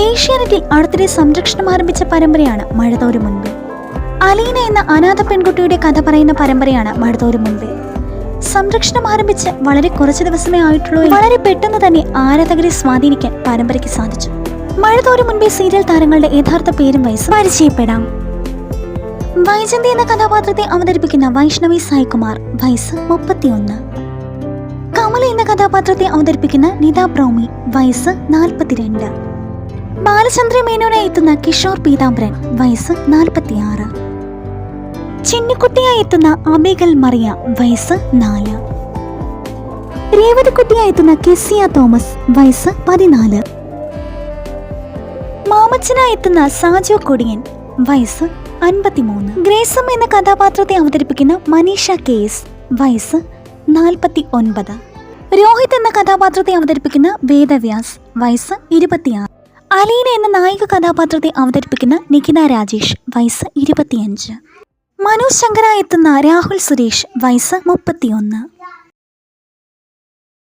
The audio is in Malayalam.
ഏഷ്യാനെറ്റിൽ അടുത്തിടെ സംരക്ഷണം ആരംഭിച്ച പരമ്പരയാണ് മഴതോരു മുൻപേ. അലീന എന്ന അനാഥ പെൺകുട്ടിയുടെ കഥ പറയുന്ന പരമ്പരയാണ് മഴതോരു മുൻപേ. സംരക്ഷണം ആരംഭിച്ച് വളരെ കുറച്ച് ദിവസമേ ആയിട്ടുള്ളൂ വളരെ പെട്ടെന്ന് തന്നെ ആരാധകരെ സ്വാധീനിക്കാൻ പരമ്പരയ്ക്ക് സാധിച്ചു. മഴതോരു മുൻപേ സീരിയൽ താരങ്ങളുടെ യഥാർത്ഥ പേരും വയസ്സും പരിചയപ്പെടാം. വൈജന്തി എന്ന കഥാപാത്രത്തെ അവതരിപ്പിക്കുന്ന വൈഷ്ണവി സായികുമാർ വയസ്സ് മുപ്പത്തിയൊന്ന്. കമല എന്ന കഥാപാത്രത്തെ അവതരിപ്പിക്കുന്ന നിത ബ്രൗമി വയസ്സ് നാൽപ്പത്തിരണ്ട്. ബാലചന്ദ്ര മേനോനെ എത്തുന്ന കിഷോർ പീതാംബരൻ വയസ്സ് നാൽപ്പത്തിയാറ്. ചിന്നിക്കുട്ടിയായി എത്തുന്ന അബേഗൽ മറിയ വയസ്സ് നാല്. രേവതിക്കുട്ടിയായി എത്തുന്ന കെസിയ തോമസ് വയസ്സ് പതിനാല്. മാമച്ചനായി എത്തുന്ന സാജോ കൊടിയൻ വയസ്സ് അൻപത്തിമൂന്ന്. ഗ്രേസം എന്ന കഥാപാത്രത്തെ അവതരിപ്പിക്കുന്ന മനീഷ കേസ് വയസ്സ് നാൽപ്പത്തി ഒൻപത് രോഹിത് എന്ന കഥാപാത്രത്തെ അവതരിപ്പിക്കുന്ന വേദവ്യാസ് വയസ്സ് ഇരുപത്തിയാറ്. അലീന എന്ന നായിക കഥാപാത്രത്തെ അവതരിപ്പിക്കുന്ന നിഖിത രാജേഷ് വയസ്സ് ഇരുപത്തിയഞ്ച്. മനോജ് ശങ്കര എത്തുന്ന രാഹുൽ സുരേഷ് വയസ്സ് മുപ്പത്തിയൊന്ന്.